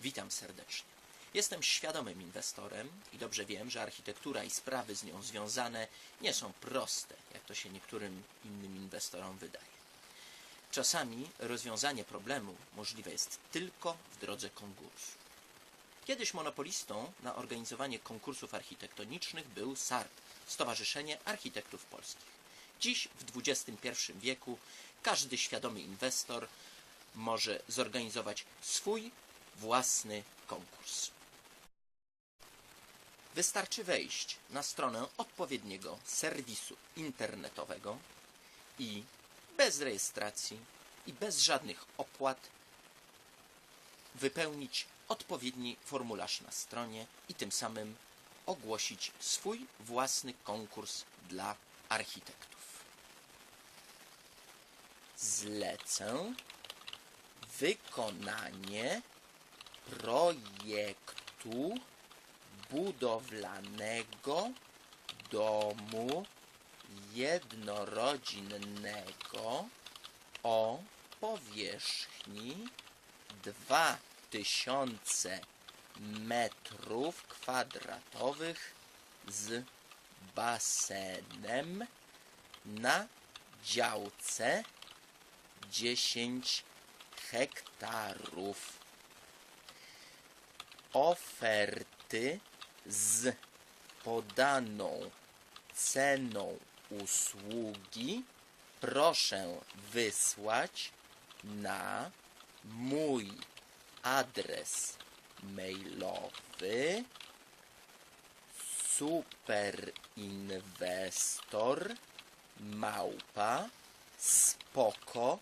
Witam serdecznie. Jestem świadomym inwestorem i dobrze wiem, że architektura i sprawy z nią związane nie są proste, jak to się niektórym innym inwestorom wydaje. Czasami rozwiązanie problemu możliwe jest tylko w drodze konkursu. Kiedyś monopolistą na organizowanie konkursów architektonicznych był SARP, Stowarzyszenie Architektów Polskich. Dziś, w XXI wieku, każdy świadomy inwestor może zorganizować swój własny konkurs. Wystarczy wejść na stronę odpowiedniego serwisu internetowego i bez rejestracji i bez żadnych opłat wypełnić odpowiedni formularz na stronie i tym samym ogłosić swój własny konkurs dla architektów. Zlecę wykonanie projektu budowlanego domu jednorodzinnego o powierzchni 2000 metrów kwadratowych z basenem na działce 10 hektarów. Oferty z podaną ceną usługi proszę wysłać na mój adres mailowy superinwestor małpa spoko.pl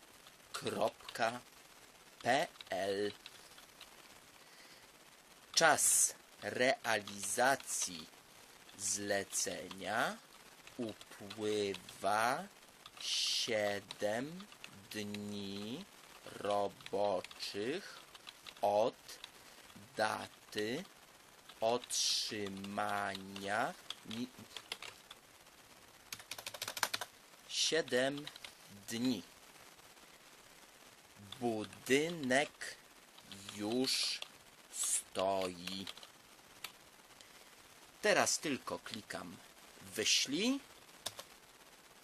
Czas realizacji zlecenia upływa 7 dni roboczych od daty otrzymania mi- 7 dni. Budynek już stoi. Teraz tylko klikam wyślij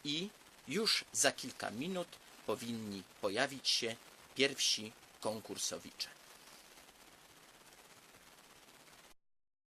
i już za kilka minut powinni pojawić się pierwsi konkursowicze.